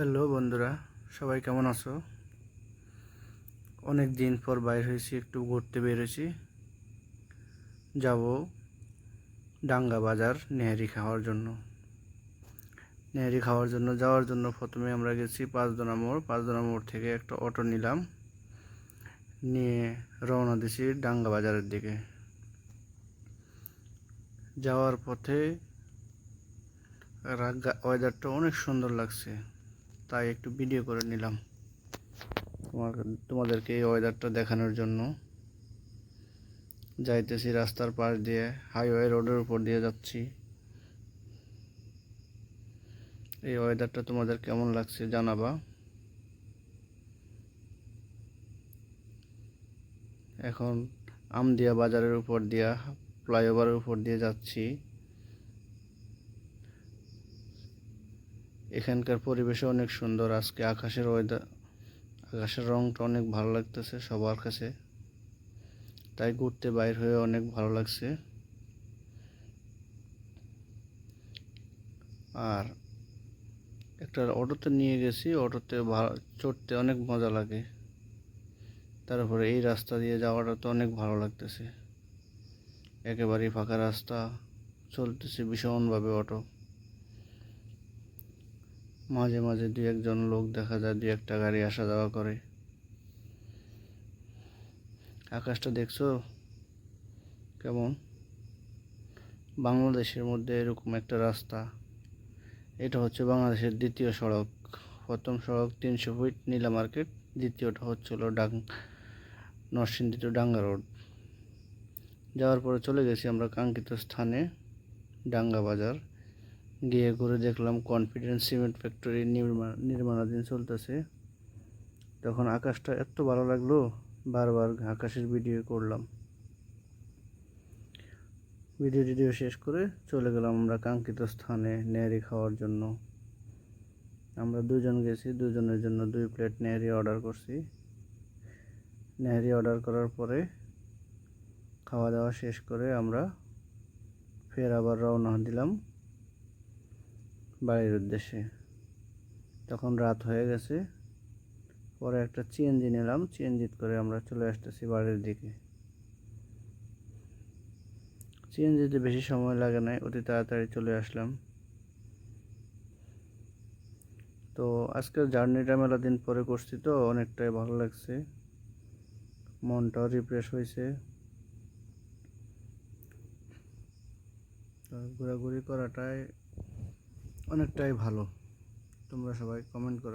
Hello বন্ধুরা, সবাই কেমন আছো? অনেক দিন পর বাইর হয়েছি, একটু ঘুরতে বেরোছি যাব ডাঙ্গা বাজার নেহারি খাওয়ার জন্য। নেহারি খাওয়ার জন্য যাওয়ার জন্য প্রথমে আমরা গেছি পাঁচদোনা মোড়। পাঁচদোনা মোড় থেকে একটা অটো নিলাম, নিয়ে রওনা দিছি ডাঙ্গা বাজারের দিকে। যাওয়ার পথে ওয়েদারটা অনেক সুন্দর লাগছে। তাই একটু ভিডিও করে নিলাম। তোমার, তোমাদেরকে এই ওয়েদারটা দেখানোর জন্য। যাইতেছি রাস্তার পাশ দিয়ে হাইওয়ে রোডের উপর দিয়ে যাচ্ছি। এই ওয়েদারটা তোমাদের কেমন লাগছে জানাবা। এখন আমদিয়া বাজারের উপর দিয়া ফ্লাইওভারের উপর দিয়ে যাচ্ছি। এখানকার পরিবেশও অনেক সুন্দর। আজকে আকাশের ওয়েদার আকাশের রংটা অনেক ভালো লাগতেছে সবার কাছে। তাই ঘুরতে বাইর হয়ে অনেক ভালো লাগছে। আর একটা অটোতে নিয়ে গেছি, অটোতে চড়তে অনেক মজা লাগে। তারপরে এই রাস্তা দিয়ে যাওয়াটা তো অনেক ভালো লাগতেছে। একেবারেই ফাঁকা রাস্তা, চলতেছে ভীষণভাবে অটো। মাঝে মাঝে দু একজন লোক দেখা যায় দু একটা গাড়ি আসা যাওয়া করে। আকাশটা দেখছ? কেমন? বাংলাদেশের মধ্যে এরকম একটা রাস্তা। এটা হচ্ছে বাংলাদেশের দ্বিতীয় সড়ক। প্রথম সড়ক তিনশো ফিট নীলা মার্কেট, দ্বিতীয়টা হচ্ছিল ডাং, নরসিংদী টু ডাঙ্গা রোড। যাওয়ার পরে চলে গেছি আমরা কাঙ্ক্ষিত স্থানে, ডাঙ্গা বাজার। গিয়ে ঘুরে দেখলাম কনফিডেন্স সিমেন্ট ফ্যাক্টরি নির্মাণ নির্মাণাধীন চলতেছে। তখন আকাশটা এত ভালো লাগল, বারবার আকাশের ভিডিও করলাম। ভিডিও টিডিও শেষ করে চলে গেলাম আমরা কাঙ্ক্ষিত স্থানে নেহারি খাওয়ার জন্য। আমরা দুজন গেছি, দুজনের জন্য দুই প্লেট নেহারি অর্ডার করছি। নেহারি অর্ডার করার পরে খাওয়া দাওয়া শেষ করে আমরা ফের আবার রওনা দিলাম। বাড়ির উদ্দেশ্যে। তখন রাত হয়ে গেছে। পরে একটা চিএনজি নিলাম। চিএনজিত করে আমরা চলে আসতেছি বাড়ির দিকে। চিএনজিতে বেশি সময় লাগে নাই। অতি তাড়াতাড়ি চলে আসলাম। তো আজকের জার্নিটা মেলা দিন পরে করছি তো, অনেকটাই ভালো লাগছে। মনটাও রিফ্রেশ হয়েছে ঘোরাঘুরি করাটাই অনেকটাই ভালো। তোমরা সবাই কমেন্ট করো।